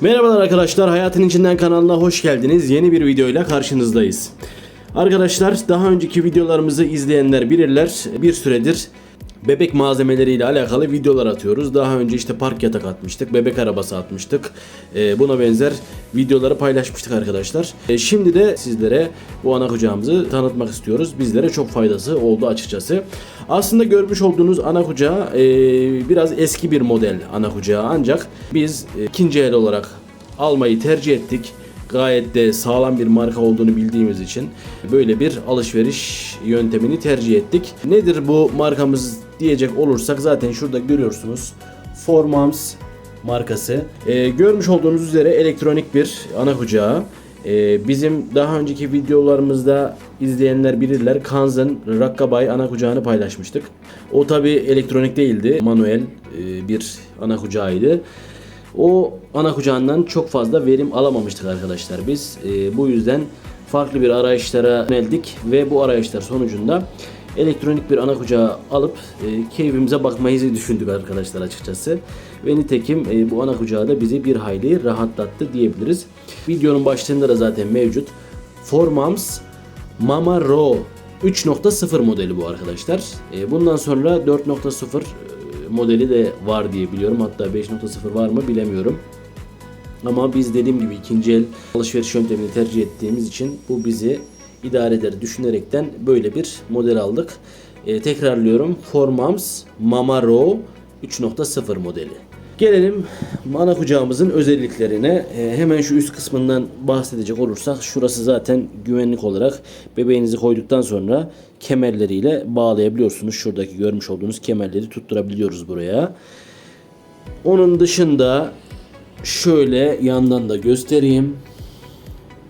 Merhabalar arkadaşlar, Hayatın İçinden kanalına hoş geldiniz. Yeni bir videoyla karşınızdayız. Arkadaşlar, daha önceki videolarımızı izleyenler bilirler. Bir süredir bebek malzemeleriyle alakalı videolar atıyoruz. Daha önce işte park yatak atmıştık, bebek arabası atmıştık. Ee, buna benzer videoları paylaşmıştık arkadaşlar. Ee, şimdi de sizlere bu ana kucağımızı tanıtmak istiyoruz. Bizlere çok faydası oldu açıkçası. Aslında görmüş olduğunuz ana kucağı e, biraz eski bir model ana kucağı ancak biz e, ikinci el olarak almayı tercih ettik. Gayet de sağlam bir marka olduğunu bildiğimiz için böyle bir alışveriş yöntemini tercih ettik. Nedir bu markamız diyecek olursak zaten şurada görüyorsunuz. Formams markası. Ee, görmüş olduğunuz üzere elektronik bir ana kucağı. Ee, bizim daha önceki videolarımızda izleyenler bilirler Kanz'ın Rakkabay ana kucağını paylaşmıştık. O tabi elektronik değildi. Manuel e, bir ana kucağıydı. O ana kucağından çok fazla verim alamamıştık arkadaşlar biz. Ee, bu yüzden farklı bir arayışlara yöneldik ve bu arayışlar sonucunda elektronik bir ana kucağı alıp e, keyfimize bakmayı düşündük arkadaşlar açıkçası. Ve nitekim e, bu ana kucağı da bizi bir hayli rahatlattı diyebiliriz. Videonun başlığında da zaten mevcut. Formams Mama Raw 3.0 modeli bu arkadaşlar. E, bundan sonra 4.0 e, modeli de var diye biliyorum. Hatta 5.0 var mı bilemiyorum. Ama biz dediğim gibi ikinci el alışveriş yöntemini tercih ettiğimiz için bu bizi idare eder düşünerekten böyle bir model aldık. E, tekrarlıyorum. Formams Mamaro 3.0 modeli. Gelelim ana kucağımızın özelliklerine. E, hemen şu üst kısmından bahsedecek olursak şurası zaten güvenlik olarak bebeğinizi koyduktan sonra kemerleriyle bağlayabiliyorsunuz. Şuradaki görmüş olduğunuz kemerleri tutturabiliyoruz buraya. Onun dışında şöyle yandan da göstereyim.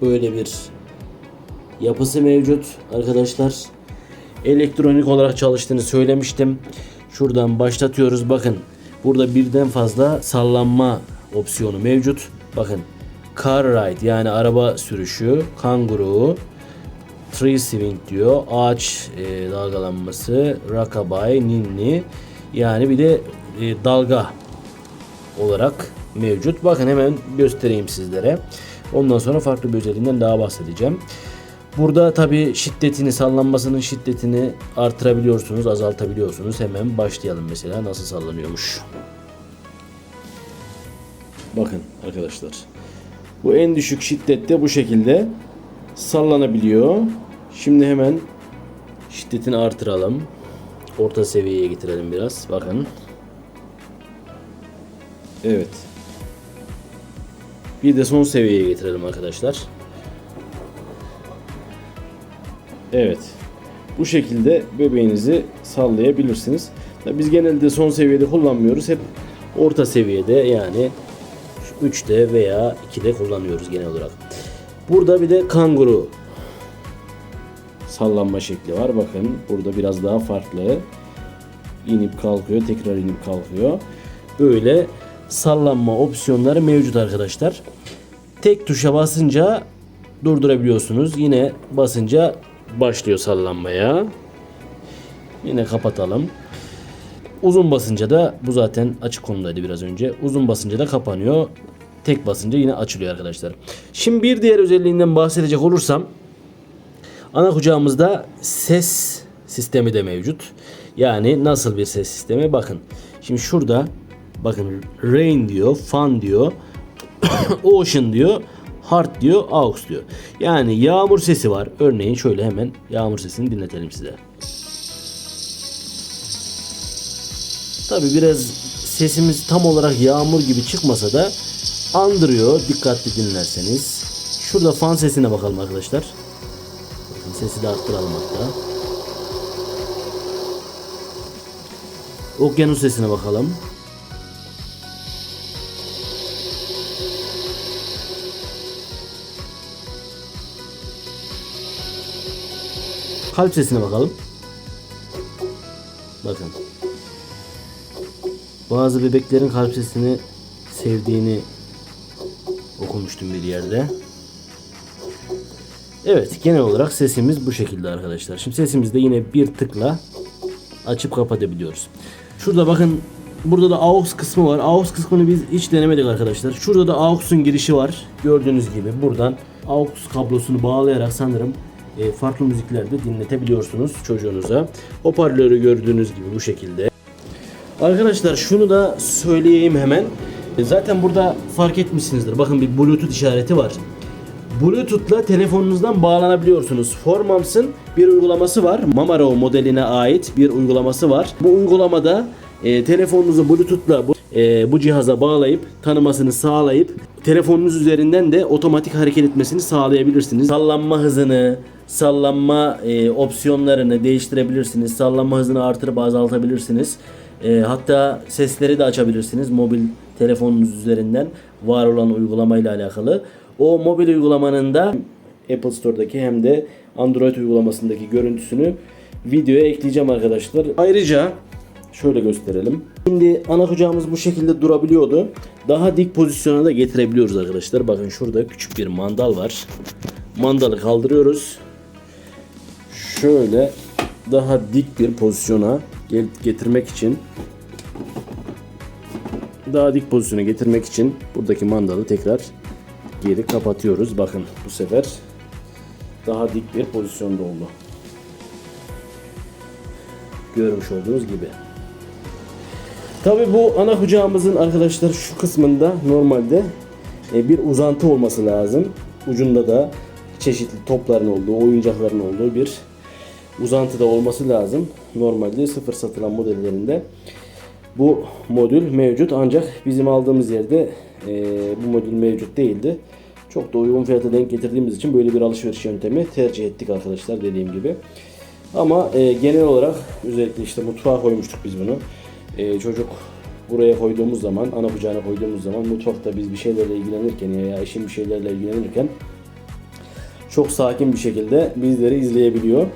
Böyle bir yapısı mevcut arkadaşlar. Elektronik olarak çalıştığını söylemiştim. Şuradan başlatıyoruz. Bakın burada birden fazla sallanma opsiyonu mevcut. Bakın car ride yani araba sürüşü, kanguru, tree swing diyor. Ağaç e, dalgalanması, rockabye, ninni. Yani bir de e, dalga olarak mevcut. Bakın hemen göstereyim sizlere. Ondan sonra farklı bir özelliğinden daha bahsedeceğim. Burada tabi şiddetini, sallanmasının şiddetini artırabiliyorsunuz, azaltabiliyorsunuz. Hemen başlayalım mesela nasıl sallanıyormuş. Bakın arkadaşlar. Bu en düşük şiddette bu şekilde sallanabiliyor. Şimdi hemen şiddetini artıralım. Orta seviyeye getirelim biraz. Bakın. Evet. Bir de son seviyeye getirelim arkadaşlar. Evet. Bu şekilde bebeğinizi sallayabilirsiniz. Biz genelde son seviyede kullanmıyoruz. Hep orta seviyede yani 3'te veya 2'de kullanıyoruz genel olarak. Burada bir de kanguru sallanma şekli var. Bakın burada biraz daha farklı. İnip kalkıyor, tekrar inip kalkıyor. Böyle sallanma opsiyonları mevcut arkadaşlar. Tek tuşa basınca durdurabiliyorsunuz. Yine basınca başlıyor sallanmaya. Yine kapatalım. Uzun basınca da bu zaten açık konumdaydı biraz önce. Uzun basınca da kapanıyor. Tek basınca yine açılıyor arkadaşlar. Şimdi bir diğer özelliğinden bahsedecek olursam ana kucağımızda ses sistemi de mevcut. Yani nasıl bir ses sistemi? Bakın. Şimdi şurada bakın rain diyor, fan diyor, ocean diyor, heart diyor, aux diyor. Yani yağmur sesi var. Örneğin şöyle hemen yağmur sesini dinletelim size. Tabi biraz sesimiz tam olarak yağmur gibi çıkmasa da andırıyor dikkatli dinlerseniz. Şurada fan sesine bakalım arkadaşlar. Bakın sesi de arttıralım hatta. Okyanus sesine bakalım. Kalp sesine bakalım. Bakın. Bazı bebeklerin kalp sesini sevdiğini okumuştum bir yerde. Evet genel olarak sesimiz bu şekilde arkadaşlar. Şimdi sesimizi de yine bir tıkla açıp kapatabiliyoruz. Şurada bakın Burada da AUX kısmı var. AUX kısmını biz hiç denemedik arkadaşlar. Şurada da AUX'un girişi var. Gördüğünüz gibi buradan AUX kablosunu bağlayarak sanırım e, farklı müziklerde dinletebiliyorsunuz çocuğunuza. Hoparlörü gördüğünüz gibi bu şekilde. Arkadaşlar şunu da söyleyeyim hemen. E, Zaten burada fark etmişsinizdir. Bakın bir Bluetooth işareti var. Bluetooth'la telefonunuzdan bağlanabiliyorsunuz. Formams'ın bir uygulaması var. Mamaro modeline ait bir uygulaması var. Bu uygulamada e, telefonunuzu Bluetooth'la e, bu cihaza bağlayıp tanımasını sağlayıp telefonunuz üzerinden de otomatik hareket etmesini sağlayabilirsiniz. Sallanma hızını, sallanma e, opsiyonlarını değiştirebilirsiniz. Sallanma hızını artırıp azaltabilirsiniz. E, hatta sesleri de açabilirsiniz mobil telefonunuz üzerinden var olan uygulamayla alakalı. O mobil uygulamanın da Apple Store'daki hem de Android uygulamasındaki görüntüsünü videoya ekleyeceğim arkadaşlar. Ayrıca şöyle gösterelim. Şimdi ana kucağımız bu şekilde durabiliyordu. Daha dik pozisyona da getirebiliyoruz arkadaşlar. Bakın şurada küçük bir mandal var. Mandalı kaldırıyoruz. Şöyle daha dik bir pozisyona getirmek için daha dik pozisyona getirmek için buradaki mandalı tekrar geri kapatıyoruz. Bakın bu sefer daha dik bir pozisyonda oldu. Görmüş olduğunuz gibi. Tabi bu ana kucağımızın arkadaşlar şu kısmında normalde e, bir uzantı olması lazım. Ucunda da çeşitli topların olduğu, oyuncakların olduğu bir uzantı da olması lazım. Normalde sıfır satılan modellerinde bu modül mevcut ancak bizim aldığımız yerde e, bu modül mevcut değildi. Çok da uygun fiyata denk getirdiğimiz için böyle bir alışveriş yöntemi tercih ettik arkadaşlar dediğim gibi. Ama e, genel olarak özellikle işte mutfağa koymuştuk biz bunu. E, çocuk buraya koyduğumuz zaman, ana kucağına koyduğumuz zaman mutfakta biz bir şeylerle ilgilenirken ya eşim bir şeylerle ilgilenirken çok sakin bir şekilde bizleri izleyebiliyor.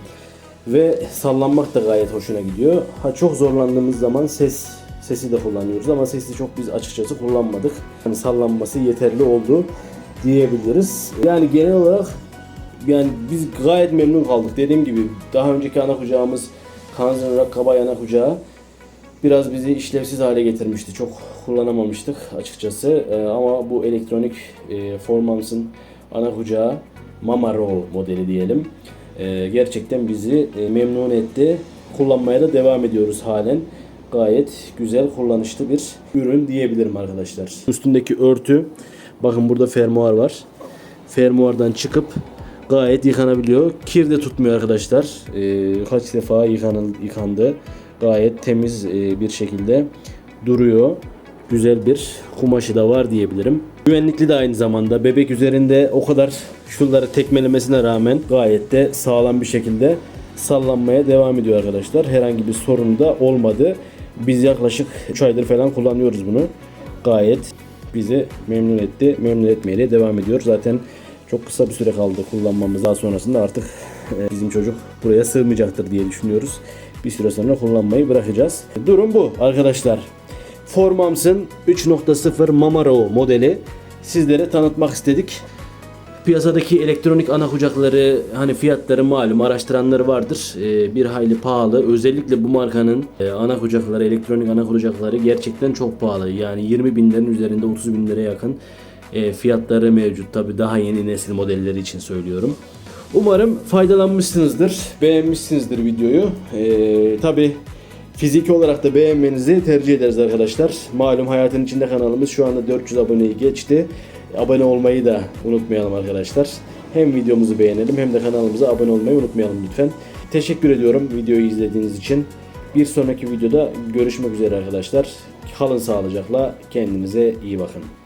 Ve sallanmak da gayet hoşuna gidiyor. Ha çok zorlandığımız zaman ses sesi de kullanıyoruz ama sesi çok biz açıkçası kullanmadık. Yani sallanması yeterli oldu diyebiliriz. Yani genel olarak yani biz gayet memnun kaldık. Dediğim gibi daha önceki ana kucağımız Kanzın Rakkabay ana kucağı biraz bizi işlevsiz hale getirmişti. Çok kullanamamıştık açıkçası. Ee, ama bu elektronik e, Formans'ın ana kucağı Mamaro modeli diyelim. Ee, gerçekten bizi e, memnun etti. Kullanmaya da devam ediyoruz halen. Gayet güzel kullanışlı bir ürün diyebilirim arkadaşlar. Üstündeki örtü bakın burada fermuar var. Fermuardan çıkıp gayet yıkanabiliyor. Kir de tutmuyor arkadaşlar. Ee, kaç defa yıkanıl, yıkandı. Gayet temiz e, bir şekilde duruyor. Güzel bir kumaşı da var diyebilirim. Güvenlikli de aynı zamanda. Bebek üzerinde o kadar şunları tekmelemesine rağmen gayet de sağlam bir şekilde sallanmaya devam ediyor arkadaşlar. Herhangi bir sorun da olmadı. Biz yaklaşık 3 aydır falan kullanıyoruz bunu. Gayet bizi memnun etti. Memnun etmeye de devam ediyor. Zaten çok kısa bir süre kaldı kullanmamız. Daha sonrasında artık e, bizim çocuk buraya sığmayacaktır diye düşünüyoruz. Bir süre sonra kullanmayı bırakacağız. Durum bu arkadaşlar. Formams'ın 3.0 Mamaro modeli sizlere tanıtmak istedik. Piyasadaki elektronik ana kucakları hani fiyatları malum araştıranları vardır. Ee, bir hayli pahalı. Özellikle bu markanın e, ana kucakları, elektronik ana kucakları gerçekten çok pahalı. Yani 20 binlerin üzerinde 30 bin liraya yakın e, fiyatları mevcut. Tabi daha yeni nesil modelleri için söylüyorum. Umarım faydalanmışsınızdır, beğenmişsinizdir videoyu. Ee, Tabi fiziki olarak da beğenmenizi tercih ederiz arkadaşlar. Malum hayatın içinde kanalımız şu anda 400 aboneyi geçti. Abone olmayı da unutmayalım arkadaşlar. Hem videomuzu beğenelim hem de kanalımıza abone olmayı unutmayalım lütfen. Teşekkür ediyorum videoyu izlediğiniz için. Bir sonraki videoda görüşmek üzere arkadaşlar. Kalın sağlıcakla kendinize iyi bakın.